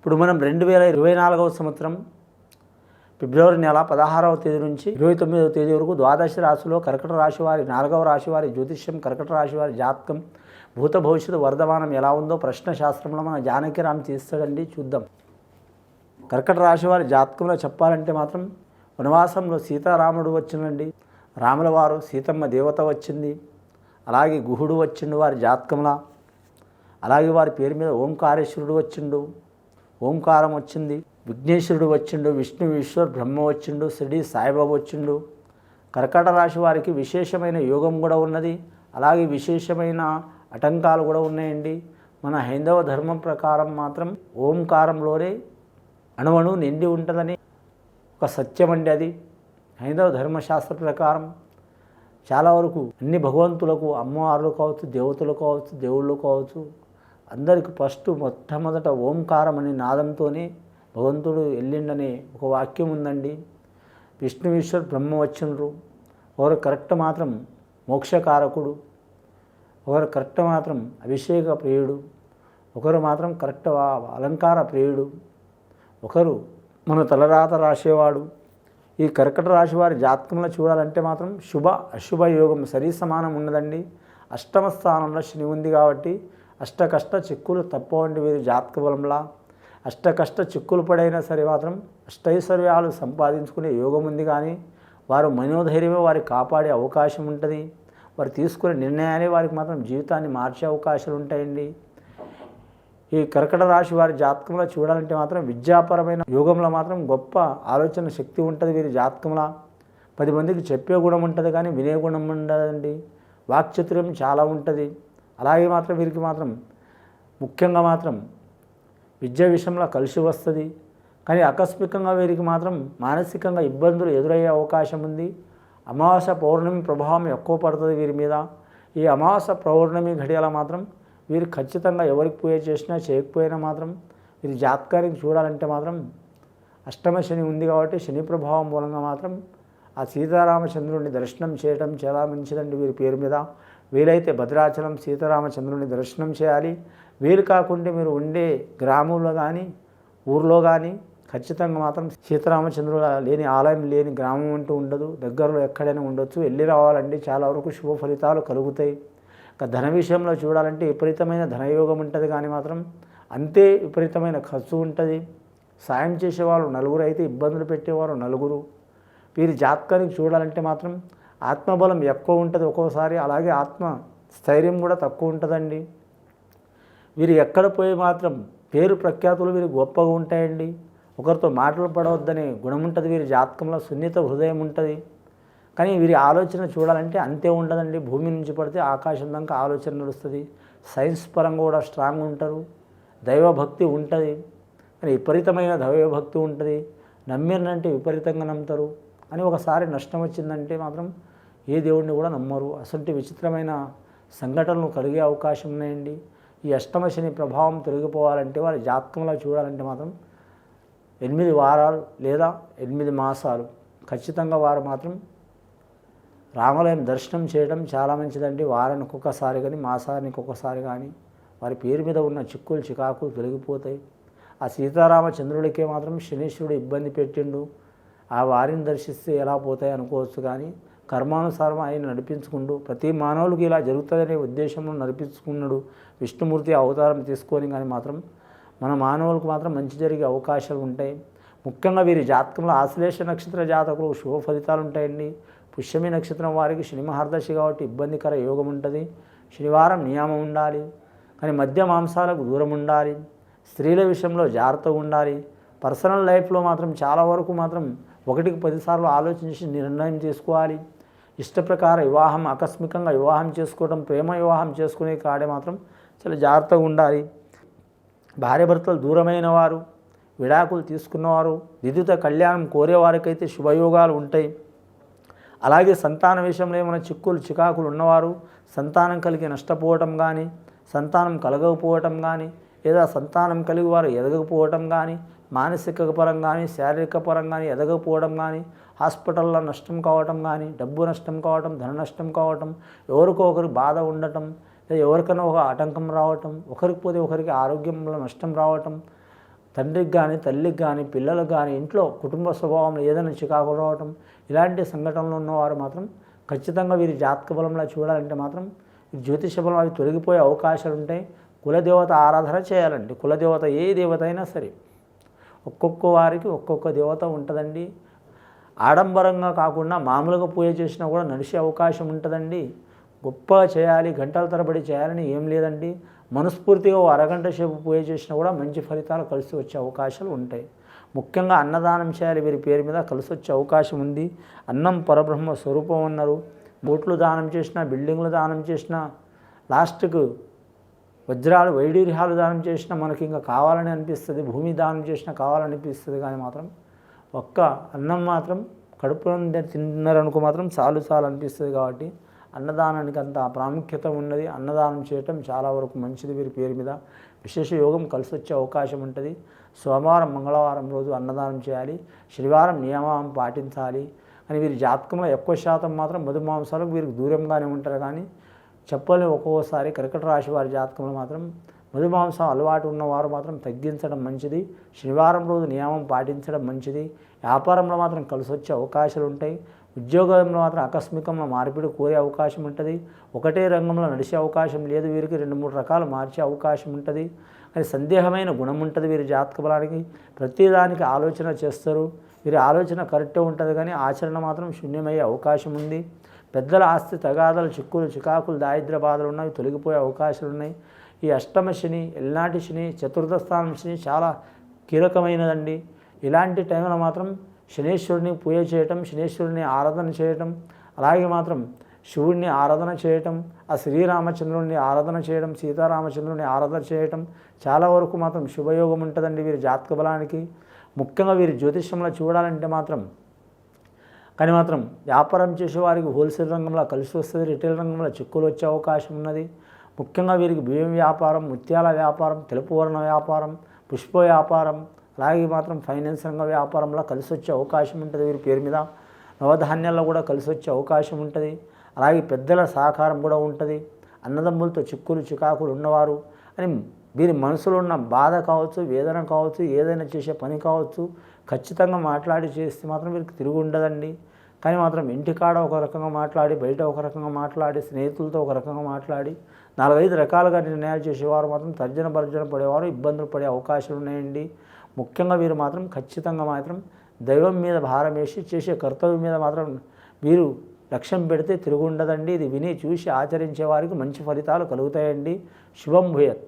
ఇప్పుడు మనం రెండు వేల ఇరవై నాలుగవ సంవత్సరం ఫిబ్రవరి నెల పదహారవ తేదీ నుంచి ఇరవై తొమ్మిదవ తేదీ వరకు ద్వాదశ రాశిలో కర్కట రాశి వారి నాలుగవ రాశి వారి జ్యోతిష్యం కర్కట రాశి వారి జాతకం భూత భవిష్యత్తు వర్ధమానం ఎలా ఉందో ప్రశ్న శాస్త్రంలో మన జానకిరామ్ తీస్తాడండి చూద్దాం. కర్కట రాశి వారి జాతకంలో చెప్పాలంటే మాత్రం వనవాసంలో సీతారాముడు వచ్చిందండి రాముల వారు సీతమ్మ దేవత వచ్చింది అలాగే గుహుడు వచ్చిండు వారి జాతకంలో అలాగే వారి పేరు మీద ఓంకారేశ్వరుడు వచ్చిండు ఓంకారం వచ్చింది విఘ్నేశ్వరుడు వచ్చిండు విష్ణు ఈశ్వర్ బ్రహ్మ వచ్చిండు శ్రీ సాయిబాబు వచ్చిండు. కర్కట రాశి వారికి విశేషమైన యోగం కూడా ఉన్నది. అలాగే విశేషమైన ఆటంకాలు కూడా ఉన్నాయండి. మన హైందవ ధర్మం ప్రకారం మాత్రం ఓంకారంలోనే అణువణు నిండి ఉంటుందని ఒక సత్యం అండి అది. హైందవ ధర్మశాస్త్ర ప్రకారం చాలా వరకు అన్ని భగవంతులకు అమ్మవార్లు కావచ్చు దేవతలు కావచ్చు దేవుళ్ళు కావచ్చు అందరికి ఫస్ట్ మొట్టమొదట ఓంకారం అనే నాదంతోనే భగవంతుడు వెళ్ళిండనే ఒక వాక్యం ఉందండి. విష్ణువేశ్వర్ బ్రహ్మ వచ్చిండ్రు ఒకరు కరెక్ట్ మాత్రం మోక్షకారకుడు ఒకరు కరెక్ట్ మాత్రం అభిషేక ప్రియుడు ఒకరు మాత్రం కరెక్ట్ అలంకార ప్రియుడు ఒకరు మన తలరాత రాసేవాడు. ఈ కర్కట రాశి వారి జాతకంలో చూడాలంటే మాత్రం శుభ అశుభ యోగం సరి సమానం ఉన్నదండి. అష్టమ స్థానంలో శని ఉంది కాబట్టి అష్టకష్ట చిక్కులు తప్పవండి వీరి జాతక బలంలా అష్టకష్ట చిక్కులు పడైనా సరే మాత్రం అష్టైశ్వర్యాలు సంపాదించుకునే యోగం ఉంది కానీ వారు మనోధైర్యమే వారికి కాపాడే అవకాశం ఉంటుంది. వారు తీసుకునే నిర్ణయాలే వారికి మాత్రం జీవితాన్ని మార్చే అవకాశాలు ఉంటాయండి. ఈ కర్కట రాశి వారి జాతకంలో చూడాలంటే మాత్రం విద్యాపరమైన యోగంలో మాత్రం గొప్ప ఆలోచన శక్తి ఉంటుంది వీరి జాతకంలో. పది మందికి చెప్పే గుణం ఉంటుంది కానీ వినే గుణం ఉండదండి. వాక్చతుర్యం చాలా ఉంటుంది. అలాగే మాత్రం వీరికి మాత్రం ముఖ్యంగా మాత్రం విద్య విషయంలో కలిసి వస్తుంది. కానీ ఆకస్మికంగా వీరికి మాత్రం మానసికంగా ఇబ్బందులు ఎదురయ్యే అవకాశం ఉంది. అమావాస్య పౌర్ణమి ప్రభావం ఎక్కువ పడుతుంది వీరి మీద. ఈ అమావాస్య పౌర్ణమి ఘడియల మాత్రం వీరు ఖచ్చితంగా ఎవరికి పూజ చేసినా చేయకపోయినా మాత్రం వీరి జాతకానికి చూడాలంటే మాత్రం అష్టమ శని ఉంది కాబట్టి శని ప్రభావం మూలంగా మాత్రం ఆ సీతారామచంద్రుడిని దర్శనం చేయడం చాలా మంచిదండి వీరి పేరు మీద. వీలైతే భద్రాచలం సీతారామచంద్రుని దర్శనం చేయాలి. వీలు కాకుంటే మీరు ఉండే గ్రామంలో కానీ ఊర్లో కానీ ఖచ్చితంగా మాత్రం సీతారామచంద్రుల లేని ఆలయం లేని గ్రామం అంటూ ఉండదు. దగ్గరలో ఎక్కడైనా ఉండొచ్చు. వెళ్ళి రావాలండి చాలా వరకు శుభ ఫలితాలు కలుగుతాయి. ఇక ధన విషయంలో చూడాలంటే విపరీతమైన ధనయోగం ఉంటుంది కానీ మాత్రం అంతే విపరీతమైన ఖర్చు ఉంటుంది. సాయం చేసేవాళ్ళు నలుగురు అయితే ఇబ్బందులు పెట్టేవారు నలుగురు. వీరి జాతకానికి చూడాలంటే మాత్రం ఆత్మబలం ఎక్కువ ఉంటుంది ఒక్కోసారి అలాగే ఆత్మ స్థైర్యం కూడా తక్కువ ఉంటుందండి. వీరు ఎక్కడ పోయి మాత్రం పేరు ప్రఖ్యాతులు వీరు గొప్పగా ఉంటాయండి. ఒకరితో మాటలు పడవద్దనే గుణం ఉంటుంది వీరి జాతకంలో సున్నిత హృదయం ఉంటుంది. కానీ వీరి ఆలోచన చూడాలంటే అంతే ఉండదండి. భూమి నుంచి పడితే ఆకాశం దాకా ఆలోచన నడుస్తుంది. సైన్స్ పరంగా కూడా స్ట్రాంగ్ ఉంటారు. దైవభక్తి ఉంటుంది. కానీ విపరీతమైన దైవభక్తి ఉంటుంది. నమ్మిరంటే విపరీతంగా నమ్ముతారు. అని ఒకసారి నష్టం వచ్చిందంటే మాత్రం ఏ దేవుడిని కూడా నమ్మరు. అసలు విచిత్రమైన సంఘటనలు కలిగే అవకాశం ఉన్నాయండి. ఈ అష్టమ శని ప్రభావం తొలగిపోవాలంటే వారి జాతకంలో చూడాలంటే మాత్రం ఎనిమిది వారాలు లేదా ఎనిమిది మాసాలు. ఖచ్చితంగా వారు మాత్రం రామాలయం దర్శనం చేయడం చాలా మంచిదండి. వారానికి ఒక్కసారి కానీ మాసానికి ఒక్కసారి కానీ వారి పేరు మీద ఉన్న చిక్కులు చికాకులు తొలగిపోతాయి. ఆ సీతారామచంద్రుడికే మాత్రం శనీశ్వరుడు ఇబ్బంది పెట్టిండు. ఆ వారిని దర్శిస్తే ఎలా పోతాయి అనుకోవచ్చు కానీ కర్మానుసారం ఆయన నడిపించుకుంటూ ప్రతి మానవుడికి ఇలా జరుగుతుందనే ఉద్దేశంలో నడిపించుకున్నాడు విష్ణుమూర్తి అవతారం తీసుకొని కానీ మాత్రం మన మానవులకు మాత్రం మంచి జరిగే అవకాశాలు ఉంటాయి. ముఖ్యంగా వీరి జాతకంలో ఆశ్లేష నక్షత్ర జాతకులు శుభ ఫలితాలు ఉంటాయండి. పుష్యమి నక్షత్రం వారికి శని మహర్దశి కాబట్టి ఇబ్బందికర యోగం ఉంటుంది. శనివారం నియమం ఉండాలి. కానీ మద్య మాంసాలకు దూరం ఉండాలి. స్త్రీల విషయంలో జాగ్రత్తగా ఉండాలి. పర్సనల్ లైఫ్లో మాత్రం చాలా వరకు మాత్రం ఒకటికి పదిసార్లు ఆలోచించి నిర్ణయం తీసుకోవాలి ఇష్టప్రకార వివాహం ఆకస్మికంగా వివాహం చేసుకోవడం ప్రేమ వివాహం చేసుకునే కాడే మాత్రం చాలా జాగ్రత్తగా ఉండాలి. భార్యాభర్తలు దూరమైన వారు విడాకులు తీసుకున్నవారు విద్యుత కళ్యాణం కోరేవారికైతే శుభయోగాలు ఉంటాయి. అలాగే సంతాన విషయంలో ఏమైనా చిక్కులు చికాకులు ఉన్నవారు సంతానం కలిగి నష్టపోవటం కానీ సంతానం కలగకపోవటం కానీ లేదా సంతానం కలిగి వారు ఎదగకపోవటం కానీ మానసిక పరంగా కానీ శారీరక పరంగా కానీ ఎదగకపోవడం కానీ హాస్పిటల్లో నష్టం కావటం కానీ డబ్బు నష్టం కావటం ధన నష్టం కావటం ఎవరికో ఒకరికి బాధ ఉండటం లేదా ఎవరికైనా ఒక ఆటంకం రావటం ఒకరికి పోతే ఒకరికి ఆరోగ్యంలో నష్టం రావటం తండ్రికి కానీ తల్లికి కానీ పిల్లలకు కానీ ఇంట్లో కుటుంబ స్వభావంలో ఏదైనా చికాకు రావటం ఇలాంటి సంఘటనలు ఉన్నవారు మాత్రం ఖచ్చితంగా వీరి జాతక బలంలో చూడాలంటే మాత్రం జ్యోతిష బలం అవి తొలగిపోయే అవకాశాలు ఉంటాయి. కులదేవత ఆరాధన చేయాలండి. కులదేవత ఏ దేవత అయినా సరే ఒక్కొక్క వారికి ఒక్కొక్క దేవత ఉంటుందండి. ఆడంబరంగా కాకుండా మామూలుగా పూజ చేసినా కూడా నడిచే అవకాశం ఉంటుందండి. గొప్పగా చేయాలి గంటల తరబడి చేయాలని ఏం లేదండి. మనస్ఫూర్తిగా ఓ అరగంట సేపు పూజ చేసినా కూడా మంచి ఫలితాలు కలిసి వచ్చే అవకాశాలు ఉంటాయి. ముఖ్యంగా అన్నదానం చేయాలి వీరి పేరు మీద కలిసి వచ్చే అవకాశం ఉంది. అన్నం పరబ్రహ్మ స్వరూపం అన్నారు. బోట్లు దానం చేసినా బిల్డింగ్లు దానం చేసినా లాస్ట్కు వజ్రాలు వైడూర్యాలు దానం చేసినా మనకి ఇంకా కావాలని అనిపిస్తుంది భూమి దానం చేసినా కావాలనిపిస్తుంది కానీ మాత్రం ఒక్క అన్నం మాత్రం కడుపు తిన్నారనుకో మాత్రం చాలు చాలు అనిపిస్తుంది కాబట్టి అన్నదానానికి అంత ప్రాముఖ్యత ఉన్నది. అన్నదానం చేయటం చాలా వరకు మంచిది వీరి పేరు మీద. విశేష యోగం కలిసి వచ్చే అవకాశం ఉంటుంది. సోమవారం మంగళవారం రోజు అన్నదానం చేయాలి. శనివారం నియమం పాటించాలి. అని వీరి జాతకంలో ఎక్కువ శాతం మాత్రం మధుమాంసాలు వీరికి దూరంగానే ఉంటారు. కానీ చెప్పలేం ఒక్కోసారి కర్కట రాశి వారి జాతకంలో మాత్రం మధుమాంసం అలవాటు ఉన్నవారు మాత్రం తగ్గించడం మంచిది. శనివారం రోజు నియమం పాటించడం మంచిది. వ్యాపారంలో మాత్రం కలిసి వచ్చే అవకాశాలు ఉంటాయి. ఉద్యోగంలో మాత్రం ఆకస్మికంగా మార్పిడి కోరే అవకాశం ఉంటుంది. ఒకటే రంగంలో నడిచే అవకాశం లేదు. వీరికి రెండు మూడు రకాలు మార్చే అవకాశం ఉంటుంది. అది సందేహమైన గుణం ఉంటుంది వీరి జాతక బలానికి. ప్రతిదానికి ఆలోచన చేస్తారు. వీరి ఆలోచన కరెక్టే ఉంటుంది కానీ ఆచరణ మాత్రం శూన్యమయ్యే అవకాశం ఉంది. పెద్దల ఆస్తి తగాదాలు చిక్కులు చికాకులు దారిద్ర బాధలు ఉన్నవి తొలగిపోయే అవకాశాలు ఉన్నాయి. ఈ అష్టమ శని ఎల్నాటి శని చతుర్థ స్థానం శని చాలా కీలకమైనదండి. ఇలాంటి టైంలో మాత్రం శనేశ్వరుని పూజ చేయటం శనేశ్వరుని ఆరాధన చేయటం అలాగే మాత్రం శివుడిని ఆరాధన చేయటం ఆ శ్రీరామచంద్రుడిని ఆరాధన చేయడం సీతారామచంద్రుని ఆరాధన చేయటం చాలా వరకు మాత్రం శుభయోగం ఉంటుందండి వీరి జాతక బలానికి. ముఖ్యంగా వీరి జ్యోతిష్యంలో చూడాలంటే మాత్రం కానీ మాత్రం వ్యాపారం చేసే వారికి హోల్సేల్ రంగంలో కలిసి వస్తుంది రిటైల్ రంగంలో చిక్కులు వచ్చే అవకాశం ఉన్నది. ముఖ్యంగా వీరికి బియ్యం వ్యాపారం ముత్యాల వ్యాపారం తెలుపు వర్ణ వ్యాపారం పుష్ప వ్యాపారం అలాగే మాత్రం ఫైనాన్స్ రంగ వ్యాపారంలో కలిసి వచ్చే అవకాశం ఉంటుంది వీరి పేరు మీద. నవధాన్యాల్లో కూడా కలిసి వచ్చే అవకాశం ఉంటుంది. అలాగే పెద్దల సహకారం కూడా ఉంటుంది. అన్నదమ్ములతో చిక్కులు చికాకులు ఉన్నవారు అని వీరి మనసులో ఉన్న బాధ కావచ్చు వేదన కావచ్చు ఏదైనా చేసే పని కావచ్చు ఖచ్చితంగా మాట్లాడి చేస్తే మాత్రం వీరికి తిరిగి ఉండదండి. కానీ మాత్రం ఇంటికాడ ఒక రకంగా మాట్లాడి బయట ఒక రకంగా మాట్లాడి స్నేహితులతో ఒక రకంగా మాట్లాడి నాలుగైదు రకాలుగా నిర్ణయాలు చేసేవారు మాత్రం తర్జన భర్జన పడేవారు ఇబ్బందులు పడే అవకాశాలు ఉన్నాయండి. ముఖ్యంగా వీరు మాత్రం ఖచ్చితంగా మాత్రం దైవం మీద భారం వేసి చేసే కర్తవ్యం మీద మాత్రం వీరు లక్ష్యం పెడితే తిరుగుండదండి. ఇది విని చూసి ఆచరించే వారికి మంచి ఫలితాలు కలుగుతాయండి. శుభం భూయత్.